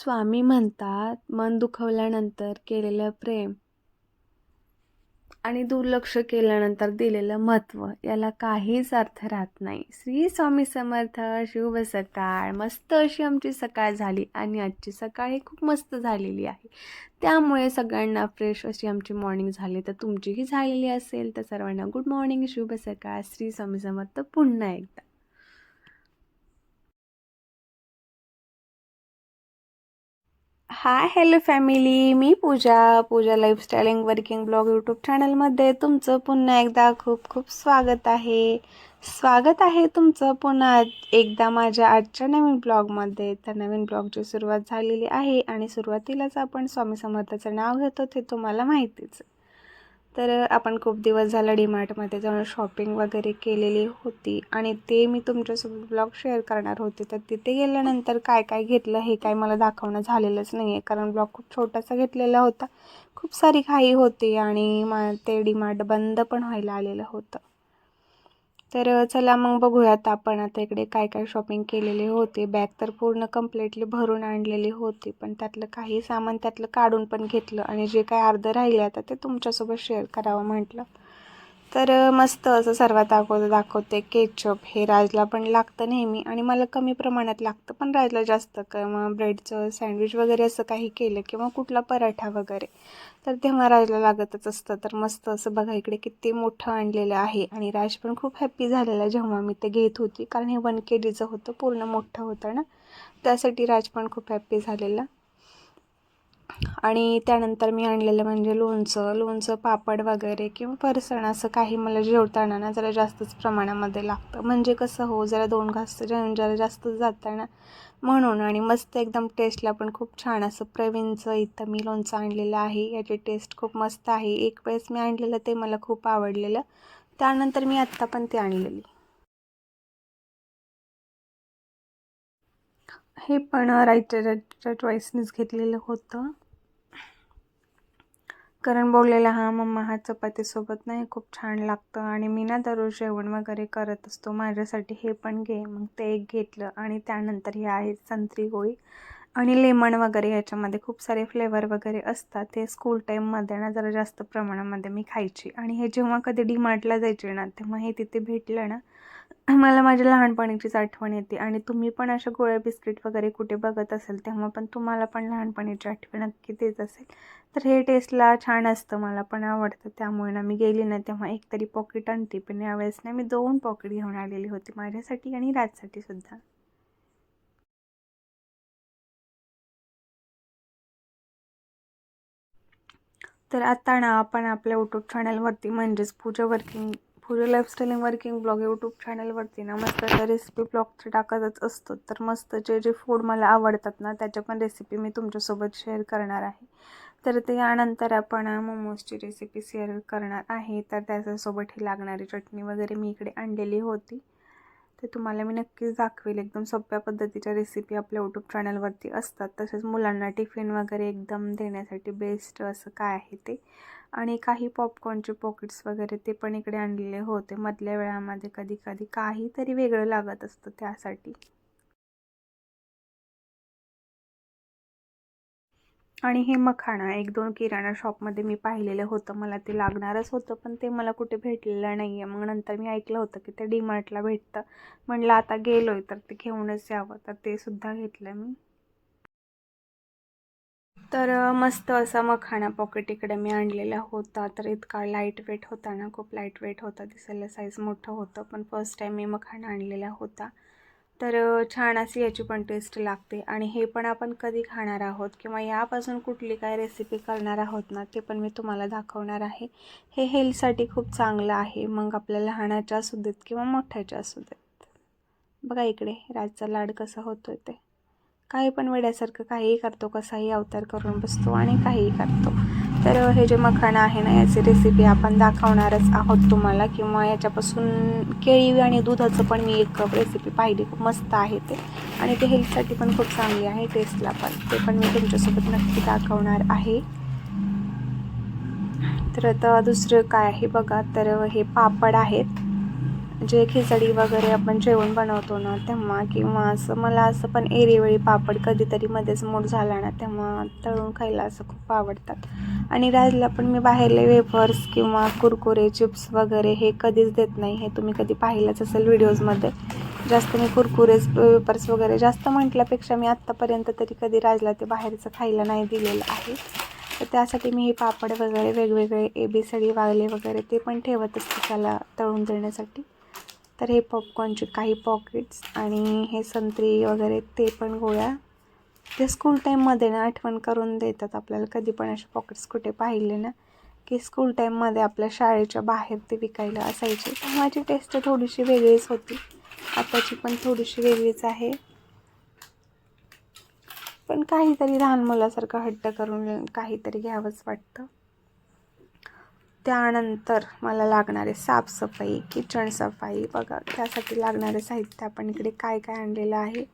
स्वामी म्हणतात मन दुखवल्यानंतर केलेलं प्रेम आणि दुर्लक्ष केल्यानंतर दिलेलं महत्त्व याला काहीच अर्थ राहत नाही. श्री स्वामी समर्थ शुभ सकाळ. मस्त अशी आमची सकाळ झाली आणि आजची सकाळ ही खूप मस्त झालेली आहे. त्यामुळे सगळ्यांना फ्रेश अशी आमची मॉर्निंग झाली. तर तुमचीही झालेली असेल तर सर्वांना गुड मॉर्निंग शुभ सकाळ. श्री स्वामी समर्थ पुन्हा एकदा. हाय हॅलो फॅमिली मी Pooja. Pooja lifestyling working blog YouTube चॅनलमध्ये तुमचं पुन्हा एकदा खूप खूप स्वागत आहे. स्वागत आहे तुमचं पुन्हा एकदा माझ्या आजच्या नवीन ब्लॉगमध्ये तर नवीन ब्लॉगची सुरुवात झालेली आहे आणि सुरुवातीलाच आपण स्वामी समर्थाचं नाव घेतो ते तुम्हाला माहितीच आहे. तर आपण खूप दिवस झालं डीमार्टमध्ये जाऊन शॉपिंग वगैरे केलेली होती आणि ते मी तुमच्यासोबत ब्लॉग शेअर करणार होते. तर तिथे गेल्यानंतर काय काय घेतलं हे काय मला दाखवणं झालेलंच नाही आहे कारण ब्लॉग खूप छोटासा घेतलेला होता. खूप सारी घाई होती आणि मा ते डीमार्ट बंद पण व्हायला आलेलं होतं. तर चला मग बघूयात आपण आता इकडे काय काय शॉपिंग केलेले होते. बॅग तर पूर्ण कम्प्लिटली भरून आणलेली होती पण त्यातलं काही सामान त्यातलं काढून पण घेतलं आणि जे काय अर्धं राहिले आता ते तुमच्यासोबत शेअर करावं म्हटलं. तर मस्त असं सर्वात दाखवतं दाखवते केचप. हे राजला पण लागतं नेहमी आणि मला कमी प्रमाणात लागतं पण राजला जास्त किंवा ब्रेडचं सँडविच वगैरे असं काही केलं किंवा कुठला पराठा वगैरे तर तेव्हा राजला लागतच असतं. तर मस्त असं बघा इकडे किती मोठं आणलेलं आहे आणि राज पण खूप हॅप्पी झालेला जेव्हा मी ते घेत होती कारण हे वन के जीचं होतं पूर्ण मोठं होतं ना. त्यासाठी राज पण खूप हॅप्पी झालेला. आणि त्यानंतर मी आणलेलं म्हणजे लोणचं लोणचं पापड वगैरे किंवा फरसण असं काही मला जेवताना ना जरा जास्तच प्रमाणामध्ये लागतं. म्हणजे कसं हो जरा दोन घास जेवण जरा जास्त जाताना म्हणून आणि मस्त एकदम टेस्टला पण खूप छान असं प्रवीणचं इथं मी लोणचं आणलेलं आहे. याची टेस्ट खूप मस्त आहे. एक वेळेस मी आणलेलं ते मला खूप आवडलेलं. त्यानंतर मी आत्ता पण ते आणलेली. हे पण रायटरच्या चॉईसनेच घेतलेलं होतं. कारण बोललेला हा मम्मा हा चपातीसोबत नाही खूप छान लागतं आणि मी ना दररोज जेवण वगैरे करत असतो. माझ्यासाठी हे पण घे. मग ते एक घेतलं आणि त्यानंतर हे आहे संत्री गोळी आणि लेमन वगैरे ह्याच्यामध्ये. खूप सारे फ्लेवर वगैरे असतात. ते स्कूल टाईममध्ये ना जरा जास्त प्रमाणामध्ये मी खायची. आणि हे जेव्हा कधी डीमार्टला जायचे ना तेव्हा हे तिथे भेटलं ना मला माझ्या लहानपणीचीच आठवण येते आणि तुम्ही पण अशा गोळ्या बिस्किट वगैरे कुठे बघत असेल तेव्हा पण तुम्हाला पण लहानपणीची आठवण नक्की देत असेल. तर हे टेस्टला छान असतं मला पण आवडतं. त्यामुळे ना मी गेली ना तेव्हा एक तरी पॉकेट आणते. पण यावेळेस ना मी दोन पॉकेट घेऊन आलेली होती माझ्यासाठी आणि राजसाठी सुद्धा. तर आता ना आपण आपल्या यूट्यूब चॅनलवरती म्हणजेच Pooja working Pooja lifestyling working blog YouTube चॅनलवरती ना मस्त त्या रेसिपी ब्लॉग टाकतच असतो. तर मस्त जे जे फूड मला आवडतात ना त्याच्या पण रेसिपी मी तुमच्यासोबत शेअर करणार आहे. तर ते यानंतर आपण मोमोजची रेसिपी शेअर करणार आहे. तर त्याच्यासोबत ही लागणारी चटणी वगैरे मी इकडे आणलेली होती. ते तुम्हाला मी नक्कीच दाखवेल. एकदम सोप्या पद्धतीच्या रेसिपी आपल्या यूट्यूब चॅनलवरती असतात. तसेच मुलांना टिफिन वगैरे एकदम देण्यासाठी बेस्ट असं काय आहे ते. आणि काही पॉपकॉर्नचे पॉकेट्स वगैरे ते पण इकडे आणलेले होते. मधल्या वेळामध्ये कधी कधी काहीतरी वेगळं लागत असतं त्यासाठी. आणि हे मखाणा एक दोन किराणा शॉपमध्ये मी पाहिलेलं होतं. मला ते लागणारच होतं पण ते मला कुठे भेटलेलं नाही आहे मग नंतर मी ऐकलं होतं की ते डीमार्टला भेटतं. म्हणलं आता गेलो आहे तर ते घेऊनच यावं. तर ते सुद्धा घेतलं मी. तर मस्त असा मखाणा पॉकेट इकडे मी आणलेला होता. तर इतका लाइट वेट होता ना खूप लाइट वेट होता. दिसायला साईज मोठं होतं पण फर्स्ट टाईम मी मखाणा आणलेला होता. तर छान अशी याची पण टेस्ट लागते. आणि हे पण आपण कधी खाणार आहोत किंवा यापासून कुठली काय रेसिपी करणार आहोत ना ते पण मी तुम्हाला दाखवणार आहे. हे हेल्थसाठी खूप चांगलं आहे. मग आपल्या लहानाच्या असू देत किंवा मोठ्याच्या असू देत. बघा इकडे राजचा लाड कसा होतो ते. काही पण वेड्यासारखं काहीही करतो कसाही अवतार करून बसतो आणि काहीही करतो. तर हे जे मखाणं आहे ना याची रेसिपी आपण दाखवणारच आहोत तुम्हाला किंवा याच्यापासून केळी आणि दुधाचं पण मी एक रेसिपी पाहिली खूप मस्त आहे ते. आणि ते हेल्थसाठी पण खूप चांगली आहे टेस्टला पण. ते पण मी तुमच्यासोबत नक्की दाखवणार आहे. तर आता दुसरं काय आहे बघा तर हे पापड आहेत. जे खिचडी वगैरे आपण जेवण बनवतो ना तेव्हा किंवा असं मला असं पण एरीवेळी पापड कधीतरी मध्येच मूड झाला ना तेव्हा तळून खायला असं खूप आवडतात. आणि राजला पण मी बाहेरले वेफर्स किंवा कुरकुरे चिप्स वगैरे हे कधीच देत नाही हे तुम्ही कधी पाहिलंच असेल व्हिडिओजमध्ये. जास्त मी कुरकुरेस पेपर्स वगैरे जास्त म्हटल्यापेक्षा मी आत्तापर्यंत तरी कधी राजला ते बाहेरचं खायला नाही दिलेलं आहे. तर त्यासाठी मी हे पापड वगैरे वेगवेगळे ए बी सडी वागले वगैरे ते पण ठेवत असते त्याला तळून देण्यासाठी. तर हे पॉपकॉर्नचे काही पॉकेट्स आणि हे संत्री वगैरे ते पण गोळ्या ते स्कूल टाईममध्ये ना आठवण करून देतात आपल्याला. कधी पण असे पॉकेट्स कुठे पाहिले ना की स्कूल टाईममध्ये आपल्या शाळेच्या बाहेर ते विकायला असायचे. माझी टेस्ट थोडीशी वेगळीच होती. आताची पण थोडीशी वेगळीच आहे. पण काहीतरी लहान मुलासारखं हट्ट करून काहीतरी घ्यावंच वाटतं. त्यानंतर मला लागणारे साफसफाई किचन सफाई बघा त्यासाठी लागणारे साहित्य आपण इकडे काय काय आणलेलं आहे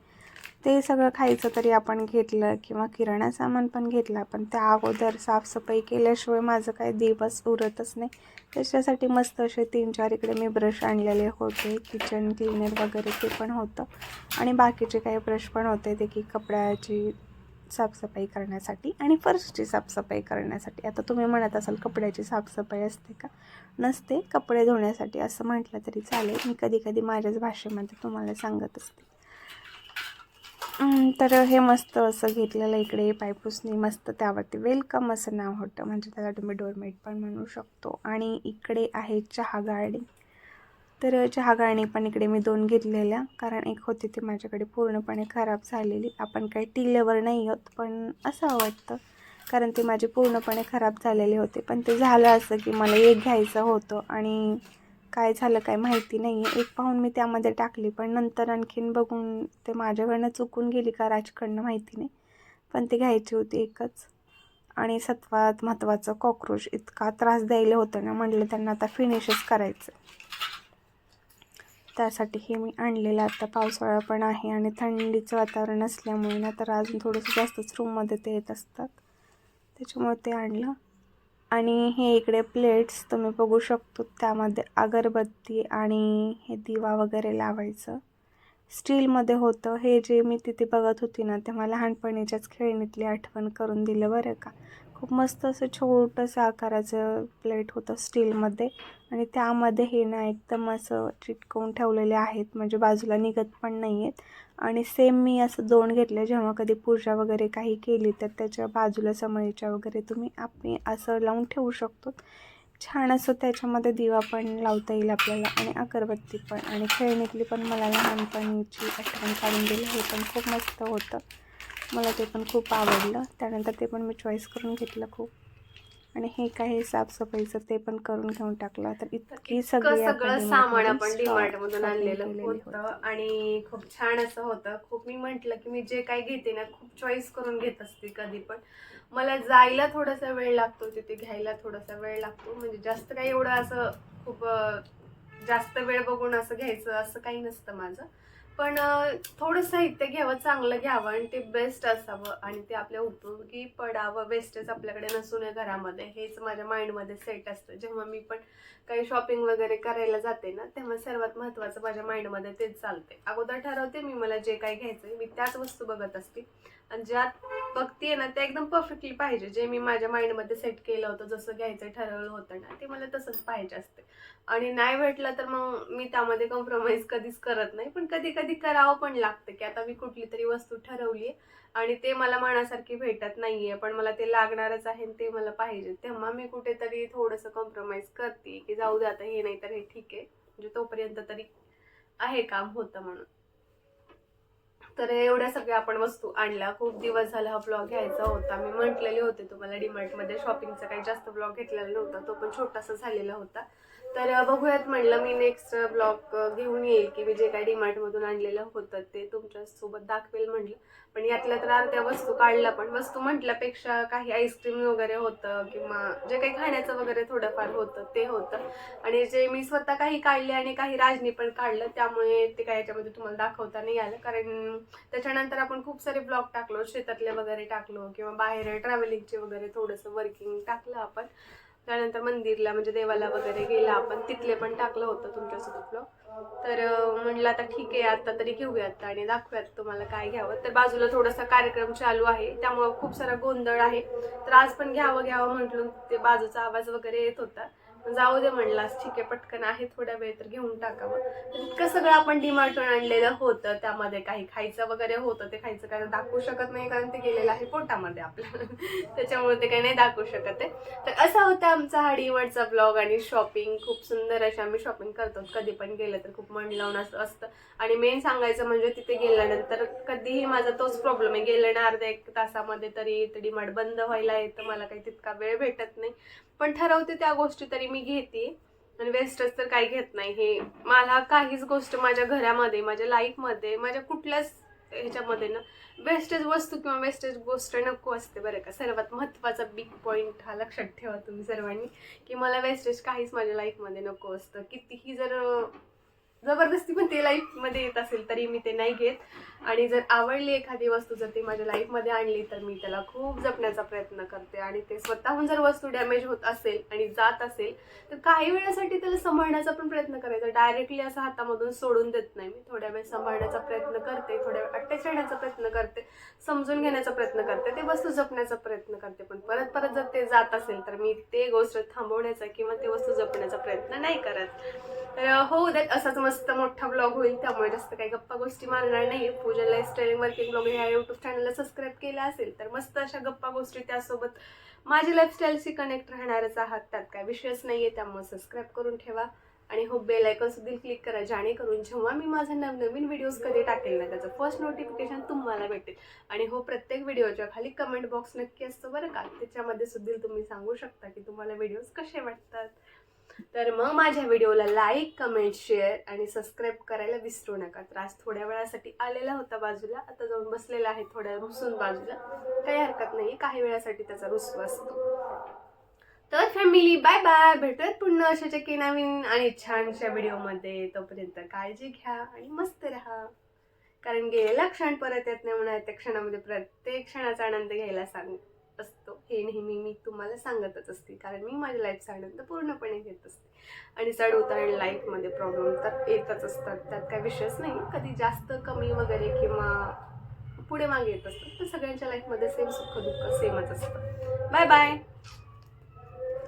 ते सगळं खायचं तरी आपण घेतलं किंवा किराणा सामान पण घेतलं. पण त्या अगोदर साफसफाई केल्याशिवाय माझं काही दिवस उरतच नाही. त्याच्यासाठी मस्त असे तीन चार इकडे मी ब्रश आणलेले होते किचन क्लिनर वगैरे ते पण होतं. आणि बाकीचे काही ब्रश पण होते ते की कपड्याची साफसफाई करण्यासाठी आणि फर्शची साफसफाई करण्यासाठी. आता तुम्ही म्हणत असाल कपड्याची साफसफाई असते का? नसते. कपडे धुण्यासाठी असं म्हटलं तरी चालेल. मी कधी कधी माझ्याच भाषेमध्ये तुम्हाला सांगत असते. तर हे मस्त असं घेतलेलं इकडे. पायपुसनी मस्त त्यावरती वेलकम असं नाव होतं. म्हणजे त्याला तुम्ही डोरमेट पण म्हणू शकतो. आणि इकडे आहे चहा गाडी तर चहा गाळणी पण इकडे मी दोन घेतलेल्या कारण एक होती ती माझ्याकडे पूर्णपणे खराब झालेली. आपण काही टी लेवर नाही आहोत पण असं वाटतं. कारण ती माझी पूर्णपणे खराब झालेली होते. पण ते झालं असं की मला एक घ्यायचं होतं आणि काय झालं काय माहिती नाही. आहे एक पाहून मी त्यामध्ये टाकली पण नंतर आणखीन बघून ते माझ्याकडनं चुकून गेली का राजकडनं माहिती नाही. पण ती घ्यायची होती एकच. आणि सत्वात महत्त्वाचं कॉक्रोच इतका त्रास द्यायला होतं ना म्हटलं त्यांना आता फिनिशच करायचं त्यासाठी हे मी आणलेलं आता पावसाळा पण आहे आणि थंडीचं वातावरण असल्यामुळे ना तर अजून थोडंसं जास्तच रूममध्ये ते येत असतात. त्याच्यामुळे ते आणलं. आणि हे इकडे प्लेट्स तुम्ही बघू शकतो. त्यामध्ये अगरबत्ती आणि हे दिवा वगैरे लावायचं. स्टीलमध्ये होतं. हे जे मी तिथे बघत होती ना तेव्हा लहानपणीच्याच खेळणीतली आठवण करून दिलं बरं का. खूप मस्त असं छोटंसं आकाराचं प्लेट होतं स्टीलमध्ये आणि त्यामध्ये हे ना एकदम असं चिटकवून ठेवलेले आहेत. म्हणजे बाजूला निघत पण नाही आहेत आणि सेम मी असं दोन घेतलं. जेव्हा कधी पूजा वगैरे काही केली तर त्याच्या बाजूला समळीच्या वगैरे तुम्ही आपण असं लावून ठेवू शकतो. छान असं त्याच्यामध्ये दिवा पण लावता येईल आपल्याला आणि अगरबत्ती पण आणि खेळणीतली पण मला लहानपणीची आठवण काढून दिली. हे पण खूप मस्त होतं. मला ते पण खूप आवडलं. त्यानंतर ते पण मी चॉईस करून घेतलं खूप. आणि हे काय साफसफाईचं ते पण करून घेऊन टाकलं. तर इतकी सगळी सगळं सामान आपण डीमार्ट मधून आणलेलं होतं. आणि खूप छान असं होतं. खूप मी म्हंटल की मी जे काही घेते ना खूप चॉईस करून घेत असते कधी पण. मला जायला थोडासा वेळ लागतो तिथे घ्यायला थोडासा वेळ लागतो. म्हणजे जास्त काही एवढं असं खूप जास्त वेळ बघून असं घ्यायचं असं काही नसतं माझं. पण थोडं साहित्य घ्यावं चांगलं घ्यावं आणि ते बेस्ट असावं आणि ते आपल्या उपयोगी पडावं. वेस्टेज आपल्याकडे नसून घरामध्ये. हेच माझ्या माइंडमध्ये सेट असतं. जेव्हा मी पण काही शॉपिंग वगैरे करायला जाते ना तेव्हा सर्वात महत्त्वाचं माझ्या माइंडमध्ये तेच चालते अगोदर ठरवते मी मला जे काही घ्यायचं मी त्याच वस्तू बघत असते. आणि ज्यात बघते ना ते एकदम परफेक्टली पाहिजे. जे मी माझ्या माइंडमध्ये सेट केलं होतं जसं घ्यायचं ठरवलं होतं ना ते मला तसंच पाहिजे असते. आणि नाही भेटलं तर मग मी त्यामध्ये कॉम्प्रोमाइज कधीच करत नाही. पण कधी कधी करावं पण लागतं की आता मी कुठली तरी वस्तू ठरवली आणि ते मला मनासारखी भेटत नाहीये पण मला ते लागणारच आहे आणि ते मला पाहिजे. तेव्हा मी कुठेतरी थोडंसं कॉम्प्रोमाइज करते की जाऊ दे आता हे नाही तर हे ठीक आहे. म्हणजे तोपर्यंत तरी आहे काम होतं म्हणून. तर एवढ्या सगळ्या आपण वस्तू आणल्या. खूप दिवस झाला हा ब्लॉग घ्यायचा होता. मी म्हटलेले होते तुम्हाला डीमार्टमध्ये शॉपिंगचा काही जास्त ब्लॉग घेतलेला नव्हता. तो पण छोटासा झालेला होता. तर बघूयात म्हणलं मी नेक्स्ट ब्लॉग घेऊन येईल की मी जे काही डीमार्टमधून आणलेलं होतं ते तुमच्यासोबत दाखवेल म्हटलं. पण यातल्या तर अर्ध्या वस्तू काढल्या पण. वस्तू म्हटल्यापेक्षा काही आईस्क्रीम वगैरे होतं किंवा जे काही खाण्याचं वगैरे थोडंफार होतं ते होतं. आणि जे मी स्वतः काही काढले आणि काही राजनी पण काढलं त्यामुळे ते काय याच्यामध्ये तुम्हाला दाखवता नाही आलं. कारण त्याच्यानंतर आपण खूप सारे ब्लॉग टाकलो शेतातले वगैरे टाकलो किंवा बाहेर ट्रॅव्हलिंगचे वगैरे थोडंसं वर्किंग टाकलं आपण. त्यानंतर मंदिरला म्हणजे देवाला वगैरे गेला आपण तिथले पण टाकलं होतं तुमच्यासोबत ब्लॉग तर म्हटलं म्हणलं आता ठीक आहे आता तरी घेऊयात आणि दाखवूयात तुम्हाला काय घ्यावं. तर बाजूला थोडासा कार्यक्रम चालू आहे त्यामुळं खूप सारा गोंधळ आहे. तर आज पण घ्यावं घ्यावं म्हटलं ते बाजूचा आवाज वगैरे येत होता. जाऊ दे म्हणलास ठीक आहे पटकन आहे थोडा वेळ तर घेऊन टाकावं तर इतकं सगळं आपण डिमार्टून आणलेलं होतं त्यामध्ये काही खायचं वगैरे होतं ते खायचं काय दाखवू शकत नाही कारण ते गेलेलं आहे पोटामध्ये आपल्या त्याच्यामुळे ते काही नाही दाखवू शकत आहे तर असा होता आमचा हा डिवडचा ब्लॉग आणि शॉपिंग खूप सुंदर अशी आम्ही शॉपिंग करतो. कधी पण गेलं तर खूप मन लावून असं असतं. आणि मेन सांगायचं म्हणजे तिथे गेल्यानंतर कधीही माझा तोच प्रॉब्लेम आहे. गेलं ना अर्ध्या एक तासामध्ये तरी डिमार्ट बंद व्हायला येतं. मला काही तितका वेळ भेटत नाही. पण ठरवते त्या गोष्टी तरी मी घेते. आणि वेस्टच तर काही घेत नाही. हे मला काहीच गोष्ट माझ्या घरामध्ये माझ्या लाईफमध्ये माझ्या कुठल्याच ह्याच्यामध्ये ना वेस्टेज वस्तू किंवा वेस्टेज गोष्ट नको असते बरं का. सर्वात महत्त्वाचा बिग पॉईंट हा लक्षात ठेवा तुम्ही सर्वांनी की मला वेस्टेज काहीच माझ्या लाईफमध्ये नको असतं. कितीही जर जबरदस्ती पण ते लाईफमध्ये येत असेल तरी मी ते नाही घेत. आणि जर आवडली एखादी वस्तू जर ती माझ्या लाईफमध्ये आणली तर मी त्याला खूप जपण्याचा प्रयत्न करते. आणि ते स्वतःहून जर वस्तू डॅमेज होत असेल आणि जात असेल तर काही वेळासाठी त्याला सांभाळण्याचा पण प्रयत्न करायचा. डायरेक्टली असं हातामधून सोडून देत नाही मी. थोड्या वेळ सांभाळण्याचा प्रयत्न करते थोड्या वेळ अटॅच राहण्याचा प्रयत्न करते समजून घेण्याचा प्रयत्न करते ते वस्तू जपण्याचा प्रयत्न करते. पण परत परत जर ते जात असेल तर मी ते गोष्ट थांबवण्याचा किंवा ते वस्तू जपण्याचा प्रयत्न नाही करत. तर हो उद्या असाच मस्त मोठा ब्लॉग होईल त्यामुळे जास्त काही गप्पा गोष्टी मारणार नाही पूजा लाईफस्टाईल वर्किंग ब्लॉग ह्या युट्यूब चॅनलला सबस्क्राईब केला असेल तर मस्त अशा गप्पा गोष्टी त्यासोबत माझी लाईफस्टाईलशी कनेक्ट राहणारच आहात. त्यात काय विषयच नाही आहे त्यामुळे सबस्क्राईब करून ठेवा. आणि हो बेल आयकॉन सुद्धा क्लिक करा जेणेकरून जेव्हा मी माझा नवनवीन व्हिडिओज कधी टाकेल ना त्याचं फर्स्ट नोटिफिकेशन तुम्हाला भेटेल. आणि हो प्रत्येक व्हिडिओच्या खाली कमेंट बॉक्स नक्की असतो बरं का? त्याच्यामध्ये सुद्धा तुम्ही सांगू शकता की तुम्हाला व्हिडिओज कसे वाटतात. तर मग माझ्या व्हिडिओला लाईक कमेंट शेअर आणि सबस्क्राईब करायला विसरू नका. तर आज थोड्या वेळासाठी आलेला होता बाजूला. आता जाऊन बसलेला आहे थोड्या रुसून बाजूला. काही हरकत नाही. काही वेळासाठी त्याचा रुसवा असतो. तर फॅमिली बाय बाय भेटूयात पुन्हा अशाच्या की नवीन आणि छानशा व्हिडिओमध्ये. तोपर्यंत काळजी घ्या आणि मस्त राहा. कारण गेलेला क्षण परत येत नाही म्हणून त्या क्षणामध्ये प्रत्येक क्षणाचा आनंद घ्यायला सांग हे नेहमी मी तुम्हाला सांगतच असते. कारण मी माझ्या लाईफचा आनंद पूर्णपणे घेत असते. आणि चढ उतार लाईफमध्ये प्रॉब्लेम तर येतच असतात. त्यात काय विषयच नाही. कधी जास्त कमी वगैरे किंवा पुढे मागे येत असतात तर सगळ्यांच्या लाईफमध्ये सेम सुख दुःख सेमच असतं. Bye bye